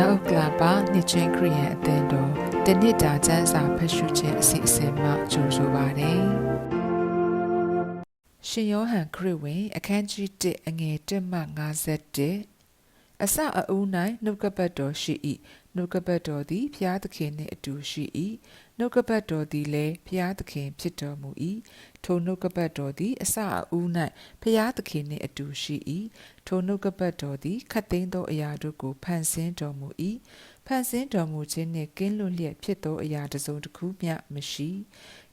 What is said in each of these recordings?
မြောက်ဥက္ကလာပါနှစ်ချင်းခရီးယန်အသင်းတော်တနစ်တာကျမ်းစာဖတ်ရှုခြင်းအစီအစဉ်မှကြိုဆိုပါရစေ။ရှင်ယောဟန်ခရစ်ဝင်အခန်းကြီး1အငယ်1မှ51အစအဦး၌နှုတ်ကပတ်တော်ရှိ၏နှုတ်ကပတ်တော်သည်ဖျားသခင်နှင့်အတူရှိ၏ နှုတ်ကပတ်တော်သည်လည်းဖျားသခင်ဖြစ်တော်မူ၏ထိုနှုတ်ကပတ်တော်သည်အစအဦး၌ဖျားသခင်နှင့်အတူရှိ၏ထိုနှုတ်ကပတ်တော်သည်ခတ်သိမ်းသောအရာတို့ကိုဖန်ဆင်းတော်မူ၏ဖန်ဆင်းတော်မူခြင်းနှင့်ကင်းလွတ်လျက်ဖြစ်သောအရာတစ်စုံတစ်ခုမျှမရှိ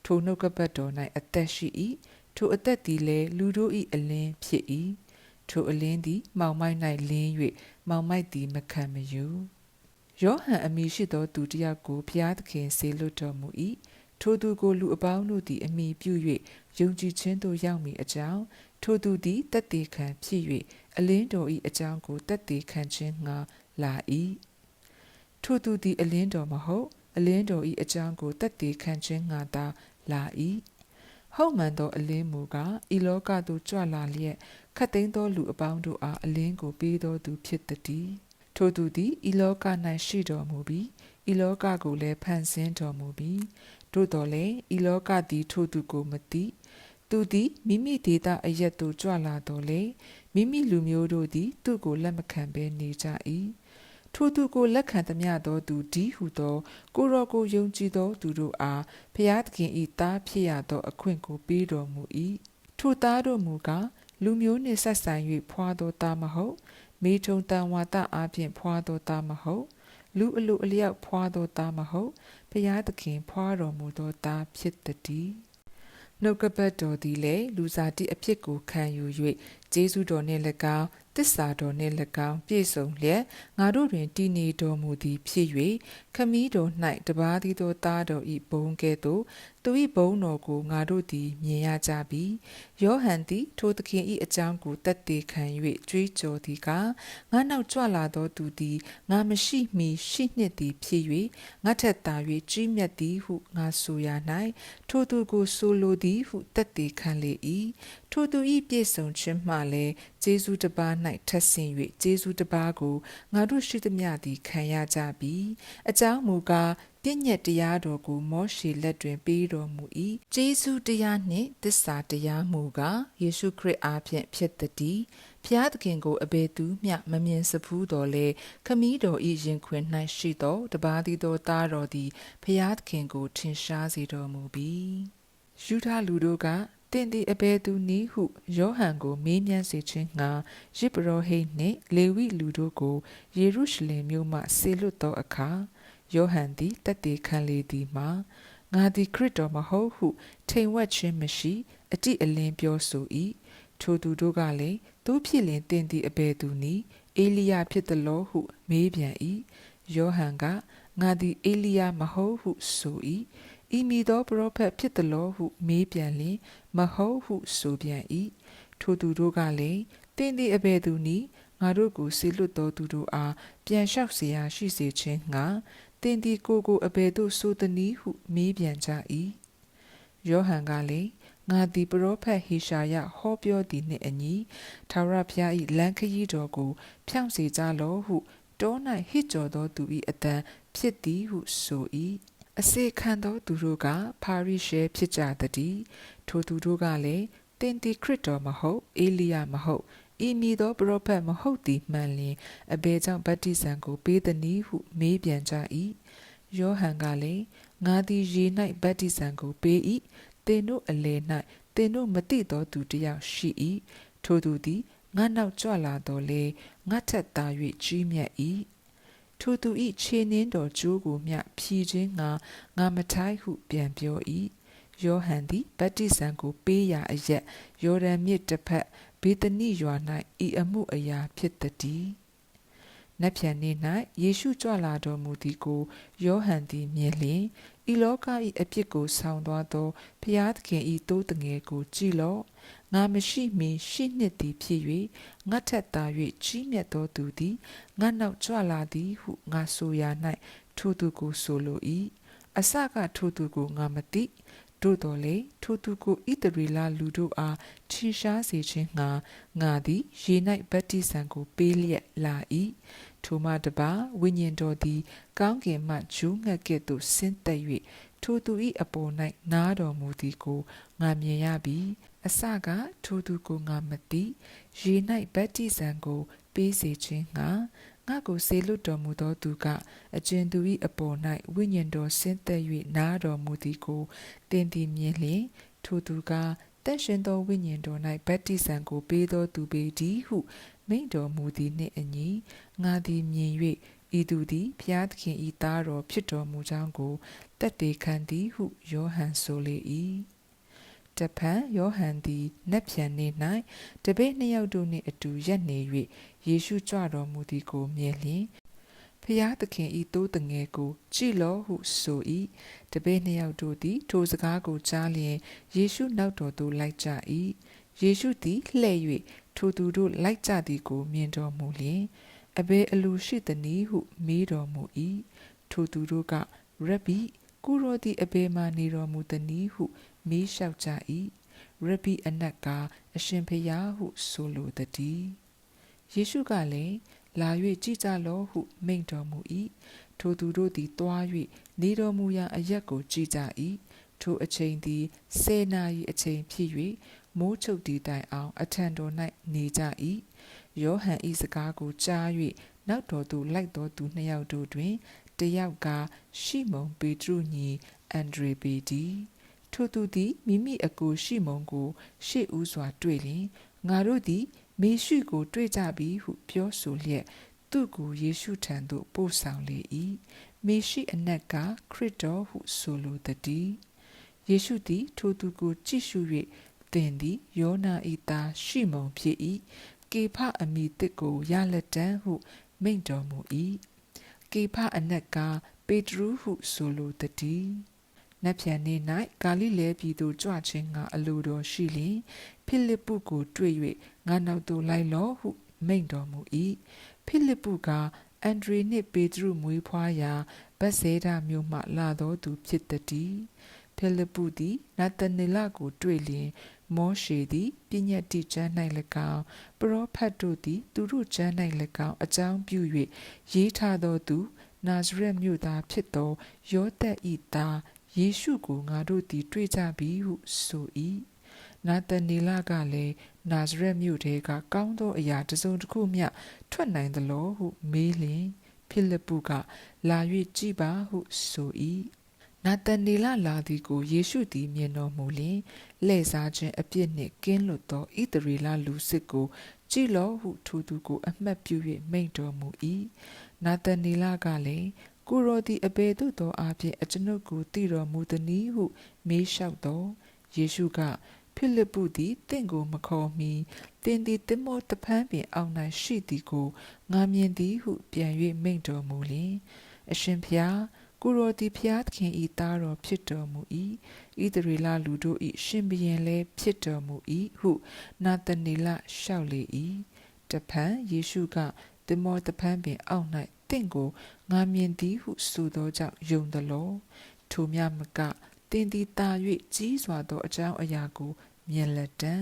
ထိုနှုတ်ကပတ်တော်၌အသက်ရှိ၏ထိုအသက်သည်လည်းလူတို့၏အလင်းဖြစ်၏ထိုအလင်းသည် မောင်မိုက်၌လင်း၍မောင်မိုက်သည်မခံမယူ ယောဟန်အမည်ရှိသောသူတစ်ယောက်ကိုဖျားသခင်ဆေလွတ်တော်မူ၏ထိုသူကိုလူအပေါင်းတို့သည်အမိပြု၍ယုံကြည်ခြင်းသို့ရောက်မည်အကြောင်းထိုသူသည်တတ်သေးခံဖြစ်၍အလင်းတော်၏အကြောင်းကိုတတ်သေးခံခြင်းငှာလာ၏ထိုသူသည်အလင်းတော်မဟုတ်အလင်းတော်၏အကြောင်းကိုတတ်သေးခံခြင်းငှာသာလာ၏ဟုတ်မှန်သောအလင်းမူကားဤလောကသို့ကြွလာလျက်ခတ်သိမ်းသောလူအပေါင်းတို့အားအလင်းကိုပေးတော်သူဖြစ်သည် ထိုသူသည်ဤလောက၌ရှိတော်မူပြီးဤလောကကိုလည်းဖန်ဆင်းတော်မူပြီးသို့တော်လည်းဤလောကသည်ထိုသူကိုမသိသူသည်မိမိဒေတာအရက်သို့ကြွလာတော်လေမိမိလူမျိုးတို့သည် သူ့ကိုလက်မခံဘဲနေကြ၏ထိုသူကိုလက်ခံသမျှသောသူဒီဟုသော ကိုရောကိုယုံကြည်သောသူတို့အားဖျားသခင်ဤသားဖြစ်ရသောအခွင့်ကိုပေးတော်မူ၏ထိုသားတို့မူကားလူမျိုးနှင့်ဆက်ဆံ၍ဖွာသောသားမဟုတ် မိထုံတန်ဝါဒအပြင်ဖွာသောသားမဟုတ်လူအလိုအလျောက်ဖွာသောသားမဟုတ်ဖျားသခင်ဖွာတော်မူသောသားဖြစ်သည်နှုတ်ကပတ်တော်သည်လည်းလူစားတိအဖြစ်ကိုခံယူ၍ဂျေဇုတော်နှင့်၎င်းတစ္ဆာတော်နှင့်၎င်းပြည့်စုံလျက်ငါတို့တွင်တည်နေတော်မူသည်ဖြစ်၍ခမည်းတော်၌တပါးသည်သောသားတော်ဤဘုံကဲ့သို့သူ၏ဘုံတော်ကိုငါတို့သည်မြင်ရကြပြီယောဟန်သည် ထိုသခင်၏အကြောင်းကိုတက်သေးခံ၍ကြွေးကြော်သည်ကငါနောက်ကြွလာသောသူသည်ငါမရှိမီရှိနှစ်သည်ဖြစ်၍ငါထက်သာ၍ကြီးမြတ်သည်ဟုငါဆိုရ၌ထိုသူကိုဆိုလိုသည်ဟုတက်သေးခံလေ၏ ထိုသူ၏ပြည့်စုံခြင်းမှလည်းဂျေဇုတပါး၌ထက်ဆင့်၍ဂျေဇုတပါးကိုငါတို့ရှိသမျှသည်ခံရကြပြီအကြောင်းမူကားပြည့်ညက်တရားတော်ကိုမောရှေလက်တွင်ပေးတော်မူ၏ဂျေဇုတရားနှင့်တစ္ဆာတရားမူကားယေရှုခရစ်အားဖြင့်ဖြစ်သည်ဖျားသခင်ကိုအဘယ်သူမျှမမြင်စဖူးတော်လဲခမည်းတော်ဤရင်ခွင်၌ရှိသောတပါးသည်သောသားတော်သည်ဖျားသခင်ကိုထင်ရှားစေတော်မူပြီယူဒလူတို့က တင်သည်အဘယ်သူနည်းဟုယောဟန်ကိုမေးမြန်းစေခြင်းငှာယစ်ပရောဟိတ်နှင့်လေဝိလူတို့ကိုယေရုရှလင်မြို့မှဆေလွတ်သောအခါယောဟန်သည်တတ်သေးခံလေသည်မှာငါသည်ခရစ်တော်မဟုတ်ဟု ထိန်ဝက်ခြင်းမရှိ အတိအလင်းပြောဆို၏ထိုသူတို့ကလည်းသူဖြစ်လင်တင်သည်အဘယ်သူနည်းအေလိယဖြစ်သလောဟု မေးပြန်၏ယောဟန်ကငါသည်အေလိယမဟုတ်ဟုဆို၏ ဤမည်သောပရောဖက်ဖြစ်သလောဟုမေးပြန်လျင်မဟုတ်ဟုဆိုပြန်၏ထိုသူတို့ကလည်းတင်းသည်အဘယ်သူနည်းငါတို့ကိုဆေလွတ်တော်သူတို့အားပြန်လျှောက်เสียရှိစေခြင်းငါတင်းသည်ကိုကိုအဘယ်သို့ဆိုသည်နည်းဟုမေးပြန်ကြ၏ယောဟန်ကလည်းငါသည်ပရောဖက်ဟေရှာယဟောပြောသည်နှင့်အညီသာရဖျား၏လမ်းခရီးတော်ကို ဖြောင့်စေကြလောဟုတော၌ဟစ်ကြော်သောသူ၏အတန်ဖြစ်သည်ဟုဆို၏ အစေခံသောသူတို့ကပါရိရှဲဖြစ်ကြသည်ထိုသူတို့ကလည်းတင်တီခရစ်တော်မဟုတ်အေလိယမဟုတ်ဤမည်သောပရောဖက်မဟုတ်သည်မှန်လျင်အဘယ်ကြောင့်ဗတ္တိဇံကိုပေးသည်နည်းဟုမေးပြန်ကြ၏ယောဟန်ကလည်းငါသည်ရေ၌ဗတ္တိဇံကိုပေး၏သင်တို့အလယ်၌သင်တို့မသိသောသူတစ်ယောက်ရှိ၏ထိုသူသည်ငါနောက်ကြွလာတော်လေငါထက်သာ၍ကြီးမြတ်၏ ထိုသူ၏ခြေနှင်းတော်ကျိုးကိုမျှဖြီခြင်းငါငါမထိုက်ဟု ပြန်ပြော၏ယောဟန်သည်ဗတ္တိဇံကိုပေးရာအရက်ယော်ဒန်မြစ်တစ်ဖက်ဘေသနိရွာ၌ဤအမှုအရာဖြစ်သည် နက်ဖြန်နေ့၌ယေရှုကြွလာတော်မူသည်ကိုယောဟန်သည်မြင်လျင်ဤလောက၏အပြစ်ကိုဆောင်သွားသောဖျားသခင်၏တိုးတငယ်ကိုကြည်လော့ငါမရှိမီရှိနှစ်သည်ဖြစ်၍ငါထက်သာ၍ကြီးမြတ်သောသူသည်ငါနောက်ကြွလာသည်ဟုငါဆိုရ၌ထိုသူကိုဆိုလို၏အစကထိုသူကိုငါမသိ တို့တော်လေထိုသူကိုဣတရီလာလူတို့အားထင်ရှားစေခြင်းငှာငါသည်ရေ၌ဗတ္တိဇံကိုပေးလျက်လာ၏ထိုမှတပါဝိညာဉ်တော်သည် ကောင်းကင်မှဂျူးငှက်ကဲ့သို့ဆင်းသက်၍ထိုသူ၏အပေါ်၌နားတော်မူသည်ကိုငါမြင်ရပြီအစကထိုသူကိုငါမသိရေ၌ဗတ္တိဇံကိုပေးစေခြင်းငှာ ငါကိုစေလွတ်တော်မူသောသူကအကျဉ်သူ၏အပေါ်၌ဝိညာဉ်တော်ဆင်းသက်၍နားတော်မူသည်ကိုတင်သည်မြင်လျင်ထိုသူကတန်ရှင်သောဝိညာဉ်တော်၌ဗတ္တိဇံကိုပေးသောသူပေသည်ဟုမိန့်တော်မူသည်နှင့်အညီငါသည်မြင်၍ဤသူသည်ဖျားသခင်ဤသားတော်ဖြစ်တော်မူကြောင်းကိုတက်တေခံသည်ဟုယောဟန်ဆိုလေ၏ တဖန်ယောဟန်သည်နက်ဖြန်နေ၌တပည့်နှစ်ယောက်တို့နှင့်အတူရက်နေ၍ယေရှုကြွတော်မူသည်ကိုမြင်လျင်ဖျားသခင်ဤတိုးတငယ်ကိုကြည်လောဟုဆို၏တပည့်နှစ်ယောက်တို့သည်ထိုစကားကိုကြားလျင်ယေရှုနောက်တော်သို့လိုက်ကြ၏ယေရှုသည်လှည့်၍ထိုသူတို့လိုက်ကြသည်ကိုမြင်တော်မူလျင်အဘယ်အလိုရှိသနည်းဟုမေးတော်မူ၏ထိုသူတို့ကရဘိ ကုရောသည်အဘယ်မှနေတော်မူသနည်းဟု မေးလျှောက်ကြ၏ရဘိအနက်ကအရှင်ဖျားဟုဆိုလိုတည်းယေရှုကလည်းလာ၍ကြည်ကြလောဟု မိန့်တော်မူ၏ထိုသူတို့သည်တွား၍နေတော်မူရာအရက်ကိုကြည်ကြ၏ထိုအချိန်သည်ဆယ်နာရီအချိန်ဖြစ်၍မိုးချုပ်တီတိုင်အောင် အထံတော်၌နေကြ၏ယောဟန်၏စကားကိုကြား၍နောက်တော်သို့လိုက်တော်သူနှစ်ယောက်တို့တွင် တယောက်က ရှိမုန်ပေတရုညီအန်ဒရေပေဒီထိုသူသည်မိမိအကိုရှိမုန်ကို ရှေ့ဦးစွာ တွေ့လျင်ငါတို့သည် မေရှုကို တွေ့ကြပြီဟုပြောဆိုလျက်သူ့ကိုယေရှုထံသို့ပို့ဆောင်လေ၏မေရှိအနက်ကခရစ်တော်ဟုဆိုလိုသည်ယေရှုသည် ထိုသူကို ကြည့်ရှု၍သင်သည်ယောနာ၏သားရှိမုန်ဖြစ်၏ကေဖအမိတစ်ကိုရလက်တန်းဟုမိန့်တော်မူ၏ ကေဖအနက်ကပေတရုဟုဆိုလိုသည်နက်ဖြန်နေ့၌ဂါလိလဲပြည်သို့ကြွခြင်းကအလိုတော်ရှိလျင်ဖိလိပ္ပုကို တွေ့၍ငါနောက်သို့လိုက်လော့ဟု မိန့်တော်မူ၏ဖိလိပ္ပုကအန်ဒရီနှင့်ပေတရုမွေးဖွားရာဗက်ဇဲဒမြို့မှလာသောသူဖြစ်သည်ဖိလိပ္ပုသည်နာသနေလကို တွေ့လျင် မောရှေသည်ပညတ်တိကျမ်း၌၎င်းပရောဖက်တို့သည် သူတို့ကျမ်း၌၎င်းအကြောင်းပြု၍ရေးထားသောသူနာဇရက်မြို့သားဖြစ်သောယောသက်ဤသားယေရှုကိုငါတို့သည် တွေ့ကြပြီဟုဆို၏နာသနီလကလည်းနာဇရက်မြို့ထဲကကောင်းသောအရာတစ်စုံတစ်ခုမျှထွက်နိုင်သလိုဟုမေးလျင်ဖိလိပ္ပုကလာ၍ကြည်ပါဟုဆို၏ နာသနီလလာသည်ကိုယေရှုသည်မြင်တော်မူလျင်လှည့်စားခြင်းအပြစ်နှင့်ကင်းလွတ်သောဣသရေလလူစစ်ကို ကြည်လောဟုထိုသူကို အမှတ်ပြု၍မိန့်တော်မူ၏နာသနီလကလည်းကိုရောသည်အဘယ်သို့သောအဖြစ်အကျွန်ုပ်ကိုတည်တော်မူသနည်းဟုမေးလျှောက်တော့ယေရှုကဖိလိပ္ပုသည်တင့်ကိုမခေါ်မီတင်သည်တင်မောတပန်းပင်အောင်၌ရှိသည်ကိုငါမြင်သည်ဟုပြန်၍မိန့်တော်မူလျင်အရှင်ဖျား ကိုရောသည်ဖျားသခင်ဤသားတော်ဖြစ်တော်မူ၏ဣသရေလလူတို့၏ရှင်ဘုရင်လည်းဖြစ်တော်မူ၏ဟုနာသနေလလျှောက်လေ၏တဖန်ယေရှုကတင်မောတပန်းပင်အောင်၌တင့်ကိုငါမြင်သည်ဟုဆိုသောကြောင့်ယုံသလောထိုမြမကတင်သည်တာ၍ကြီးစွာသောအကြောင်းအရာကိုမြင်လက်တံ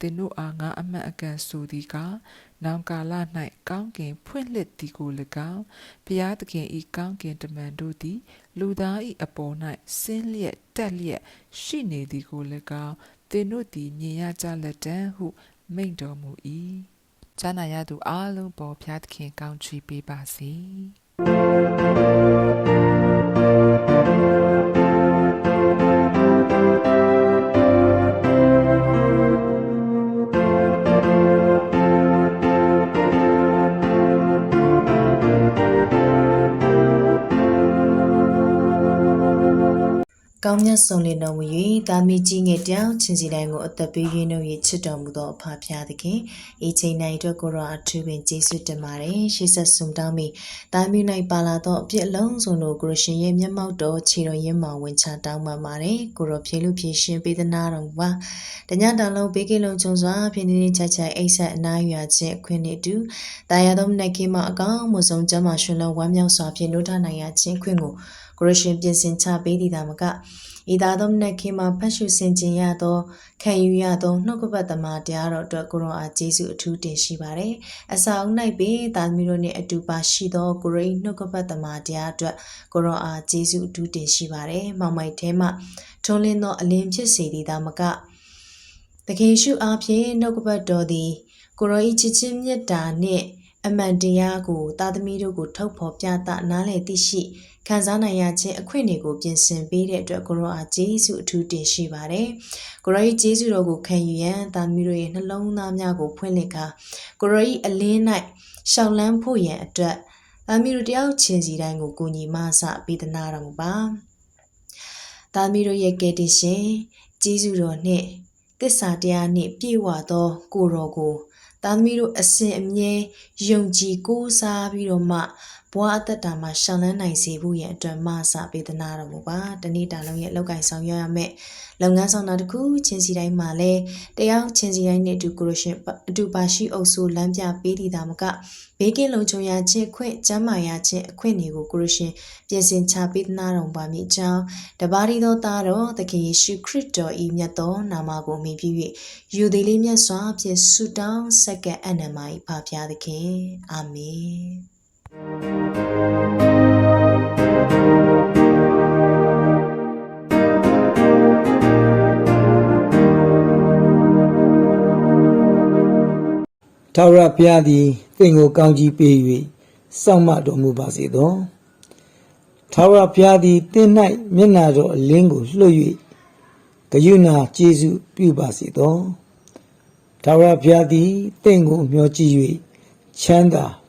သင်တို့အားငါအမှန်အကန်ဆိုသည်ကားနောင်ကာလ၌ကောင်းကင်ဖွင့်လှစ်သည်ကို၎င်းဘုရားသခင်ဤကောင်းကင်တမန်တို့သည် လူသားဤအပေါ်၌ဆင်းလျက်တက်လျက်ရှိနေသည်ကို၎င်းသင်တို့သည်မြင်ရကြလက်တံဟု မိန့်တော်မူ၏ဈာနာရသူအလုံးပေါ်ဘုရားသခင်ကောင်းချီးပေးပါစေ ကောင်းမြတ်ဆုံးလင်တော်မူ၍တာမီကြီးငယ်တောင်ချင်းစီတိုင်းကိုအသက်ပေးရင်းတို့၏ချစ်တော်မူသောအဖဖျားသခင်ဤချိန်၌အတွက်ကိုရောအထူးပင်ကျေးဇူးတင်ပါတယ်ရှေးဆက်ဆုံတောင်းမိတာမီ၌ပါလာသောအပြစ်အလုံးစုံတို့ကိုရရှင်ရဲ့မျက်မှောက်တော်ခြေတော်ရင်းမှဝင်ချတောင်းပန်ပါတယ်ကိုရောဖြေလို့ဖြေရှင်းပေးသနာတော်မူပါတညတောင်လုံးဘေးကင်းလုံးချုံစွာဖြင်းနေချာချာအိတ်ဆက်အနားရွာခြင်းအခွင့်နှင့်တူတာယာသောမနက်ခင်းမှာအကောင်းမှုဆုံးကျမ်းမာရှင်လောဝမ်းမြောက်စွာဖြင့်နိုးထနိုင်ရခြင်းခွင့်ကိုကိုရရှင်ပြင်ဆင်ချပေးသည်သာမကဤသာသောနက်ခင်မှာဖတ်ရှုဆင်ခြင်ရသောခံယူရသောနှုတ်ကပတ်သမာတရားတော်အတွက်ကိုရောအားကျေးဇူးအထူးတင်ရှိပါတယ်။အစာအုပ်၌ပင်သာသမီတို့နှင့်အတူပါရှိသောကိုရိနှုတ်ကပတ်သမာတရားအတွက်ကိုရောအားကျေးဇူးအထူးတင်ရှိပါတယ်။မောင်မိုက်ထဲမှထွန်းလင်းသောအလင်းဖြစ်စေသည်သာမကသခင်ရှုအားဖြင့်နှုတ်ကပတ်တော်သည်ကိုရောဤချစ်ချင်းမြတ်တာနှင့် အမှန်တရားကိုသာသမီတို့ကိုထုတ်ဖော်ပြသနားလည်သိရှိခံစားနိုင်ရခြင်းအခွင့်အရေးကိုပြင်ဆင်ပေးတဲ့အတွက်ကိုရောအားကျေးဇူးအထူးတင်ရှိပါတယ်။ကိုရောဤကျေးဇူးတော်ကိုခံယူရန်သာသမီတို့ရဲ့နှလုံးသားများကိုဖွင့်လှစ်ကာကိုရောဤအလင်း၌ရှောက်လန်းဖို့ရန်အတွက်သာသမီတို့တယောက်ချင်းစီတိုင်းကိုကိုညီမဆပေးသနာတော်မူပါ။သာသမီတို့ရဲ့ကယ်တင်ရှင်ကျေးဇူးတော်နှင့်သစ္စာတရားနှင့်ပြည့်ဝသောကိုတော်ကို သားသမီးတို့အစဉ်အမြဲယုံကြည်ကိုးစားပြီးတော့မှ ဘဝအသက်တာမှာရှောင်လန်းနိုင်စေဖို့ရန်အတွက်မဆပေးသနာတော်မူပါတနေ့တာလုံးရဲ့အလောက်ကင်ဆောင်ရွက်ရမယ်လုပ်ငန်းဆောင်တာတစ်ခုချင်းစီတိုင်းမှာလဲတယောက်ချင်းစီတိုင်းနဲ့အတူကိုရရှင်အတူပါရှိအုပ်စုလမ်းပြပေးတည်တာမကဘေးကင်းလုံခြုံရခြင်းခွင့်ကျမ်းမာရခြင်းအခွင့်တွေကိုကိုရရှင်ပြင်ဆင်ချပေးသနာတော်ပါမိကြောင်းတပါးရီသောသားတော်သခင်ယေရှုခရစ်တော်ဤမြတ်သောနာမကိုအမိပြု၍ယူသည်လေးမြတ်စွာဖြင့်ဆုတောင်းဆက်ကပ်အနန္တမ၏ဖဖျားသခင်အာမင် ထာဝရဘုရားသည်သင်ကိုကောင်းကြီးပေး၍စောင့်မတော်မူပါစေသောထာဝရဘုရားသည်သင်၌မျက်နာတော်အလင်းကိုလွှတ်၍ဂယုဏကျေးဇူးပြုပါစေသောထာဝရဘုရားသည်သင်ကိုမျှော်ကြည့်၍ချမ်းသာ